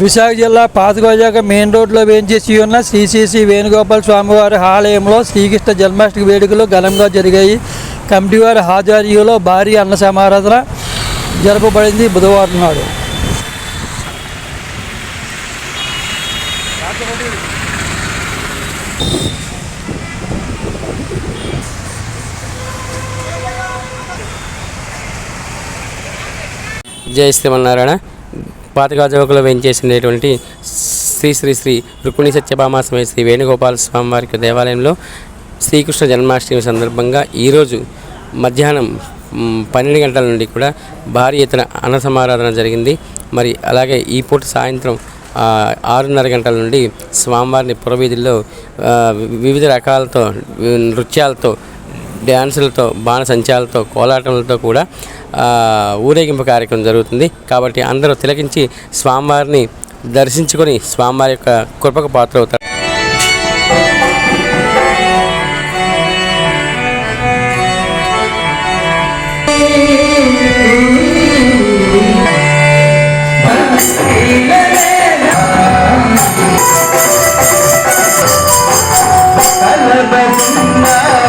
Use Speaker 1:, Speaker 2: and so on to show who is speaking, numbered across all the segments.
Speaker 1: విశాఖ జిల్లా పాతగోజాక మెయిన్ రోడ్లో వేయించేసి ఉన్న శ్రీశ్రీ వేణుగోపాల స్వామివారి ఆలయంలో శ్రీకృష్ణ జన్మాష్టమి వేడుకలు ఘనంగా జరిగాయి. కమిటీ వారి హాజరీలో భారీ అన్న సమారాధన జరపబడింది బుధవారం నాడు.
Speaker 2: జై శ్రీమన్నారాయణ. పాతగా పాతగాజోకలో వేయించేసినటువంటి శ్రీ శ్రీ శ్రీ రుక్మిణి సత్యభామ సమేత శ్రీ వేణుగోపాల స్వామి వారికి దేవాలయంలో శ్రీకృష్ణ జన్మాష్టమి సందర్భంగా ఈరోజు మధ్యాహ్నం పన్నెండు గంటల నుండి కూడా భారీ ఎత్తున అన్న సమారాధన జరిగింది. మరి అలాగే ఈ పూట సాయంత్రం ఆరున్నర గంటల నుండి స్వామివారిని పురవీధుల్లో వివిధ రకాలతో నృత్యాలతో డ్యాన్సులతో బాణసంచాలతో కోలాటములతో కూడా ఊరేగింపు కార్యక్రమం జరుగుతుంది. కాబట్టి అందరూ తిలకించి స్వామివారిని దర్శించుకొని స్వామివారి యొక్క కృపకు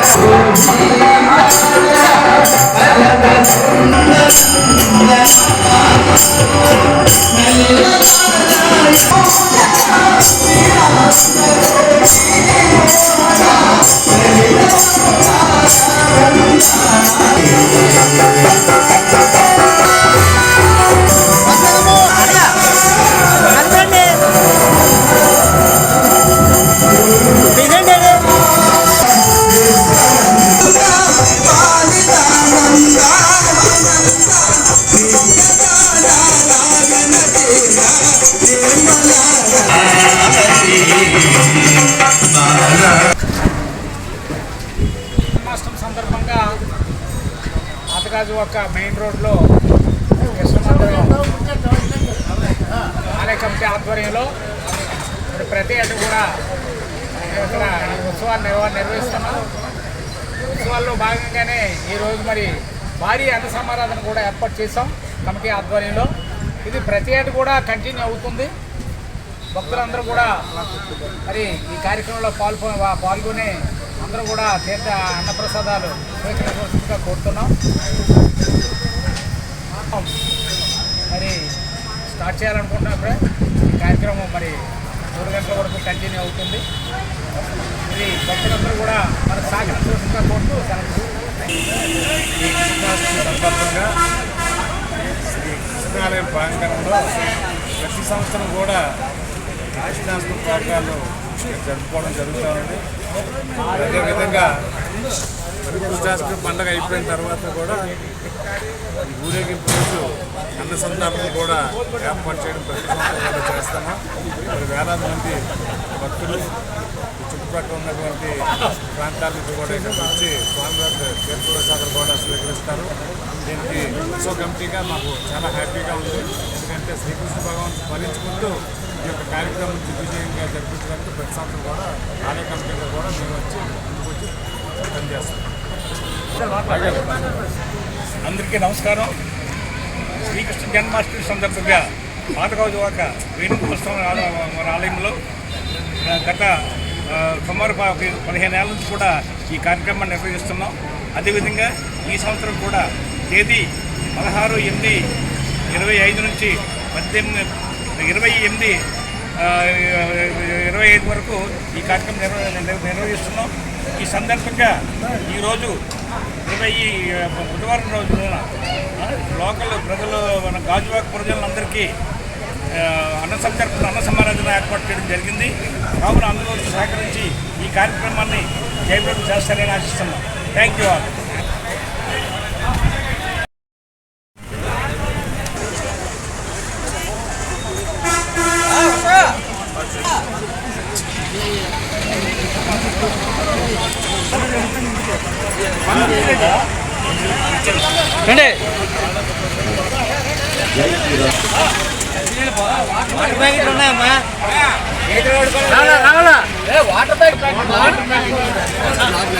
Speaker 2: పాత్రవుతారు
Speaker 3: జన్మాష్టమి ఒక మెయిన్ రోడ్లో ఆలయ కమిటీ ఆధ్వర్యంలో ప్రతి ఏట కూడా ఇక్కడ ఈ ఉత్సవాలు నిర్వ నిర్వహిస్తున్నాం. ఉత్సవాల్లో భాగంగానే ఈరోజు మరి భారీ అన్న సమారాధన కూడా ఏర్పాటు చేసాం కమిటీ ఆధ్వర్యంలో. ఇది ప్రతి ఏట కూడా కంటిన్యూ అవుతుంది. భక్తులందరూ కూడా మరి ఈ కార్యక్రమంలో పాల్గొ పాల్గొనే అందరూ కూడా తీర్థ అన్నప్రసాదాలు స్వీకరించవలసిందిగా కోరుతున్నాం. మరి స్టార్ట్ చేయాలనుకుంటున్నాం ఇప్పుడే. ఈ కార్యక్రమం మరి మూడు గంటల వరకు కంటిన్యూ అవుతుంది. ఇది భక్తులందరూ కూడా మనకు సహకరించవలసిందిగా కోరుతూ
Speaker 4: ఈ కృష్ణాష్టమి సందర్భంగా శ్రీ కృష్ణాలయం ప్రాంగణంలో ప్రతి సంవత్సరం కూడా ఈ కృష్ణాష్టమి ప్రోగ్రాలు జరుపుకోవడం జరుగుతుంది అదేవిధంగా మరి కృష్ణాష్టమి పండుగ అయిపోయిన తర్వాత కూడా ఊరేగింపు రోజు అన్న సందర్భం కూడా ఏర్పాటు చేయడం ప్రతి సంవత్సరం కూడా చేస్తాము. వేలాది మంది భక్తులు చుట్టుపక్కల ఉన్నటువంటి ప్రాంతాల నుంచి కూడా ఇక్కడికి వచ్చి స్వామివారి తీర్థప్రసాదాలు కూడా స్వీకరిస్తారు. దీనికి ఉత్సవ కమిటీగా మాకు చాలా హ్యాపీగా ఉంది. ఎందుకంటే శ్రీకృష్ణ భగవాన్ స్మరించుకుంటూ ఈ యొక్క కార్యక్రమం దిగ్విజయంగా జరిపించడానికి ప్రతి సంవత్సరం కూడా ఆలయ కూడా మేము వచ్చి ముందుకు పనిచేస్తాం
Speaker 3: అందరికీ నమస్కారం. శ్రీకృష్ణ జన్మాష్టమి సందర్భంగా పాతగాజువాక వేణుకోత్సవం మన ఆలయంలో గత సుమారు పదిహేను ఏళ్ళ నుంచి కూడా ఈ కార్యక్రమాన్ని నిర్వహిస్తున్నాం. అదేవిధంగా ఈ సంవత్సరం కూడా తేదీ పదహారు ఎనిమిది ఇరవై ఐదు నుంచి పద్దెనిమిది ఇరవై ఎనిమిది ఇరవై ఐదు వరకు ఈ కార్యక్రమం నిర్వ నిర్వహిస్తున్నాం. ఈ సందర్భంగా ఈరోజు ఇరవై బుధవారం రోజున లోకల్ ప్రజలు మన గాజువాక ప్రజలందరికీ అన్న సంతర్పణ అన్న సమారాధన ఏర్పాటు చేయడం జరిగింది. కావున అందరూ సహకరించి ఈ కార్యక్రమాన్ని జయప్రదం చేస్తారని ఆశిస్తున్నాం. Thank you all. రండి వాటర్ ప్యాకెట్లు ఉన్నాయమ్మా
Speaker 5: రావాలా రావాలా వాటర్ ప్యాకెట్ వాటర్ ప్యాకెట్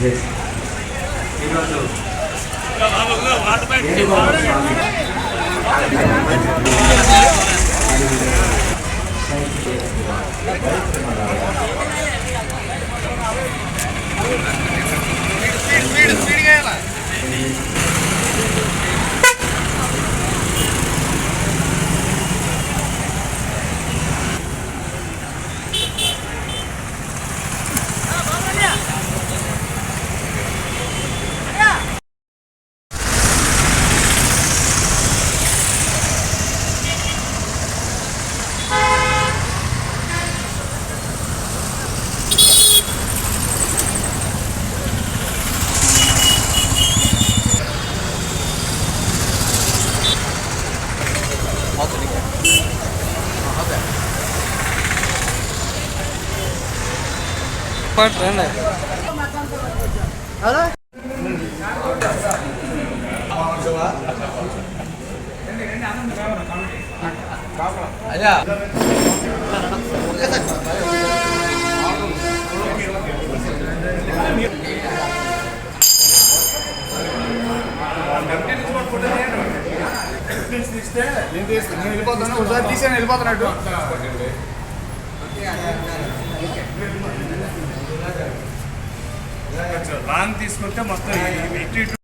Speaker 5: ఈరోజు
Speaker 6: స్పీడ్ స్పీడ్ స్పీడ్గా
Speaker 3: నేను తీసుకుని నేను వెళ్ళిపోతాను. ఒకసారి తీసాను వెళ్ళిపోతున్నాడు లాంగ్ తీసుకుంటే మొత్తం ఇటు ఇటు